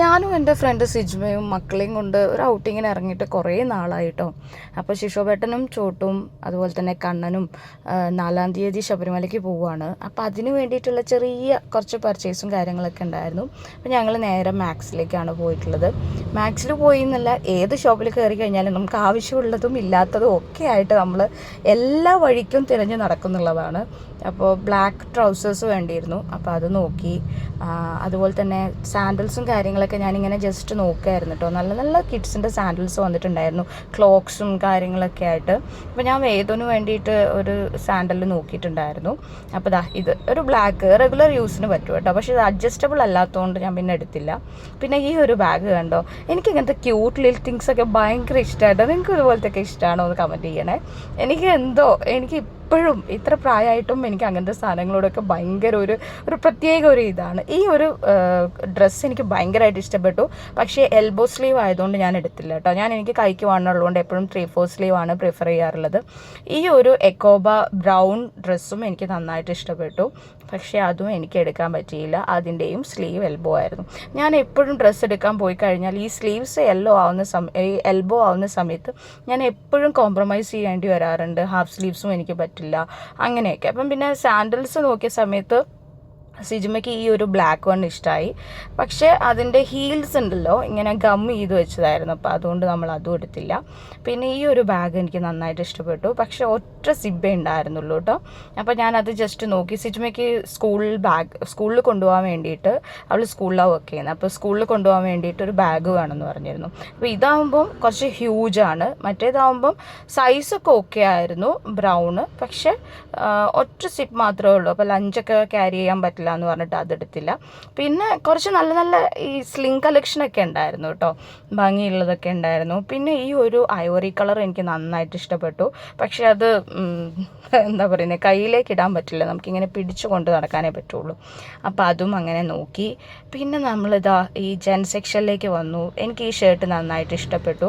ഞാനും എന്റെ ഫ്രണ്ട് സിജ്മയും മക്കളെയും കൊണ്ട് ഒരു ഔട്ടിങ്ങിന് ഇറങ്ങിയിട്ട് കുറേ നാളായിട്ടോ അപ്പോൾ ശിശോപേട്ടനും ചോട്ടും അതുപോലെ തന്നെ കണ്ണനും നാലാം തീയതി ശബരിമലയ്ക്ക് പോവുകയാണ് അപ്പോൾ അതിന് വേണ്ടിയിട്ടുള്ള ചെറിയ കുറച്ച് പർച്ചേസും കാര്യങ്ങളൊക്കെ ഉണ്ടായിരുന്നു. അപ്പോൾ ഞങ്ങൾ നേരെ മാക്സിലേക്കാണ് പോയിട്ടുള്ളത്. മാക്സിൽ പോയി എന്നല്ല ഏത് ഷോപ്പിൽ കയറി കഴിഞ്ഞാലും നമുക്ക് ആവശ്യമുള്ളതും ഇല്ലാത്തതും ഒക്കെ ആയിട്ട് നമ്മൾ എല്ലാ വഴിക്കും തിരഞ്ഞു നടക്കുന്നുള്ളതാണ്. അപ്പോൾ ബ്ലാക്ക് ട്രൗസേഴ്സ് വേണ്ടിയിരുന്നു. അപ്പോൾ അത് നോക്കി. അതുപോലെ തന്നെ സാൻഡൽസും കാര്യങ്ങളൊക്കെ ഞാനിങ്ങനെ ജസ്റ്റ് നോക്കുമായിരുന്നു കേട്ടോ നല്ല നല്ല കിഡ്സിന്റെ സാൻഡിൽസ് വന്നിട്ടുണ്ടായിരുന്നു. ക്ലോക്സും കാര്യങ്ങളൊക്കെ ആയിട്ട്. അപ്പോൾ ഞാൻ വേദന് വേണ്ടിയിട്ട് ഒരു സാൻഡൽ നോക്കിയിട്ടുണ്ടായിരുന്നു. അപ്പോൾ ദാ ഇത് ഒരു ബ്ലാക്ക് റെഗുലർ യൂസിന് പറ്റും കേട്ടോ പക്ഷേ ഇത് അഡ്ജസ്റ്റബിൾ അല്ലാത്തതുകൊണ്ട് ഞാൻ പിന്നെ എടുത്തില്ല. പിന്നെ ഈ ഒരു ബാഗ് കണ്ടോ? എനിക്ക് ഇങ്ങനത്തെ ക്യൂട്ട് ലിൽ തിങ്സ് ഒക്കെ ഭയങ്കര ഇഷ്ടമായിട്ടോ നിങ്ങൾക്ക് ഇതുപോലത്തെ ഒക്കെ ഇഷ്ടമാണോ എന്ന് കമന്റ് ചെയ്യണേ. എനിക്ക് എന്തോ എനിക്ക് ഇപ്പോഴും ഇത്ര പ്രായമായിട്ടും എനിക്ക് അങ്ങനത്തെ സാധനങ്ങളോടൊക്കെ ഭയങ്കര ഒരു ഒരു പ്രത്യേക ഒരു ഇതാണ്. ഈ ഒരു ഡ്രസ്സ് എനിക്ക് ഭയങ്കരമായിട്ട് ഇഷ്ടപ്പെട്ടു. പക്ഷേ എൽബോ സ്ലീവ് ആയതുകൊണ്ട് ഞാൻ എടുത്തില്ല കേട്ടോ. ഞാൻ എനിക്ക് കൈക്ക് വേണമുള്ളതുകൊണ്ട് എപ്പോഴും ത്രീ ഫോർ സ്ലീവ് ആണ് പ്രിഫർ ചെയ്യാറുള്ളത്. ഈ ഒരു എക്കോബ ബ്രൗൺ ഡ്രസ്സും എനിക്ക് നന്നായിട്ട് ഇഷ്ടപ്പെട്ടു. പക്ഷേ അതും എനിക്ക് എടുക്കാൻ പറ്റിയില്ല. അതിന്റെയും സ്ലീവ് എൽബോ ആയിരുന്നു. ഞാൻ എപ്പോഴും ഡ്രസ്സ് എടുക്കാൻ പോയി കഴിഞ്ഞാൽ ഈ സ്ലീവ്സ് എല്ലോ ആവുന്ന സമയം എൽബോ ആവുന്ന സമയത്ത് ഞാൻ എപ്പോഴും കോംപ്രമൈസ് ചെയ്യേണ്ടി വരാറുണ്ട്. ഹാഫ് സ്ലീവ്സും എനിക്ക് പറ്റില്ല. അങ്ങനെയൊക്കെ. അപ്പം പിന്നെ സാൻഡൽസ് നോക്കിയ സമയത്ത് സിജുമയ്ക്ക് ഈ ഒരു ബ്ലാക്ക് വൺ ഇഷ്ടമായി പക്ഷെ അതിന്റെ ഹീൽസ് ഉണ്ടല്ലോ ഇങ്ങനെ ഗം ചെയ്ത് വെച്ചതായിരുന്നു. അപ്പോൾ അതുകൊണ്ട് നമ്മൾ അതും എടുത്തില്ല. പിന്നെ ഈ ഒരു ബാഗ് എനിക്ക് നന്നായിട്ട് ഇഷ്ടപ്പെട്ടു. പക്ഷെ ഒറ്റ സിബ്ബേ ഉണ്ടായിരുന്നുള്ളൂ കേട്ടോ. അപ്പോൾ ഞാനത് ജസ്റ്റ് നോക്കി. സിജുമയ്ക്ക് സ്കൂൾ ബാഗ് സ്കൂളിൽ കൊണ്ടുപോകാൻ വേണ്ടിയിട്ട് അവൾ സ്കൂളിലാണ് വർക്ക് ചെയ്യുന്നത്. അപ്പോൾ സ്കൂളിൽ കൊണ്ടുപോകാൻ വേണ്ടിയിട്ട് ഒരു ബാഗ് വേണമെന്ന് പറഞ്ഞിരുന്നു. അപ്പോൾ ഇതാകുമ്പം കുറച്ച് ഹ്യൂജ് ആണ്. മറ്റേതാകുമ്പം സൈസൊക്കെ ഓക്കെ ആയിരുന്നു ബ്രൗണ് പക്ഷെ ഒറ്റ സിപ്പ് മാത്രമേ ഉള്ളൂ. അപ്പോൾ ലഞ്ചൊക്കെ ക്യാരി ചെയ്യാൻ പറ്റില്ല. എന്ന് പറഞ്ഞിട്ട് അതെടുത്തില്ല പിന്നെ കുറച്ച് നല്ല നല്ല ഈ സ്ലിങ് കളക്ഷനൊക്കെ ഉണ്ടായിരുന്നു കേട്ടോ. ഭംഗിയുള്ളതൊക്കെ ഉണ്ടായിരുന്നു. പിന്നെ ഈ ഒരു ഐവറി കളർ എനിക്ക് നന്നായിട്ട് ഇഷ്ടപ്പെട്ടു. പക്ഷേ അത് എന്താ പറയുന്നത് കയ്യിലേക്ക് ഇടാൻ പറ്റില്ല. നമുക്കിങ്ങനെ പിടിച്ചു കൊണ്ട് നടക്കാനേ പറ്റുള്ളൂ. അപ്പോൾ അതും അങ്ങനെ നോക്കി. പിന്നെ നമ്മളിതാ ഈ ജെൻ സെക്ഷനിലേക്ക് വന്നു. എനിക്ക് ഈ ഷർട്ട് നന്നായിട്ട് ഇഷ്ടപ്പെട്ടു.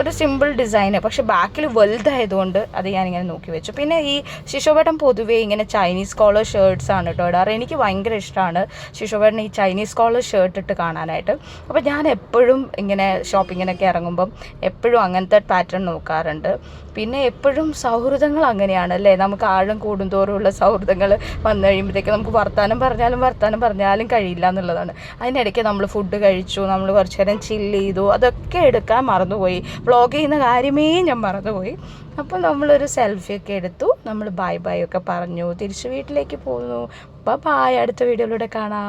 ഒരു സിമ്പിൾ ഡിസൈൻ പക്ഷെ ബാക്കിൽ വലുതായതുകൊണ്ട് അത് ഞാനിങ്ങനെ നോക്കി വെച്ചു. പിന്നെ ഈ ശിശോപേട്ടൻ പൊതുവേ ഇങ്ങനെ ചൈനീസ് കോളർ ഷർട്ട്സ് ആണ് കേട്ടോ എനിക്ക് ഭയങ്കര ഇഷ്ടമാണ് ശിശോപേട്ടൻ ഈ ചൈനീസ് കോളർ ഷർട്ട് ഇട്ട് കാണാനായിട്ട്. അപ്പോൾ ഞാൻ എപ്പോഴും ഇങ്ങനെ ഷോപ്പിങ്ങിനൊക്കെ ഇറങ്ങുമ്പം എപ്പോഴും അങ്ങനത്തെ പാറ്റേൺ നോക്കാറുണ്ട്. പിന്നെ എപ്പോഴും സൗഹൃദങ്ങൾ അങ്ങനെയാണ് അല്ലേ? നമുക്ക് ആഴം കൂടുന്തോറുമുള്ള സൗഹൃദങ്ങൾ വന്നു കഴിയുമ്പോഴത്തേക്ക് നമുക്ക് വർത്താനം പറഞ്ഞാലും വർത്താനം പറഞ്ഞാലും കഴിയില്ല എന്നുള്ളതാണ്. അതിനിടയ്ക്ക് നമ്മൾ ഫുഡ് കഴിച്ചു നമ്മൾ കുറച്ച് നേരം ചില്ല് ചെയ്തു അതൊക്കെ എടുക്കാൻ മറന്നുപോയി. വ്ളോഗ് ചെയ്യുന്ന കാര്യമേ ഞാൻ മറന്നുപോയി. അപ്പോൾ നമ്മളൊരു സെൽഫിയൊക്കെ എടുത്തു നമ്മൾ ബൈ ബൈ ഒക്കെ പറഞ്ഞു തിരിച്ച് വീട്ടിലേക്ക് പോന്നു. അപ്പോൾ ബായ് അടുത്ത വീഡിയോയിലൂടെ കാണാം.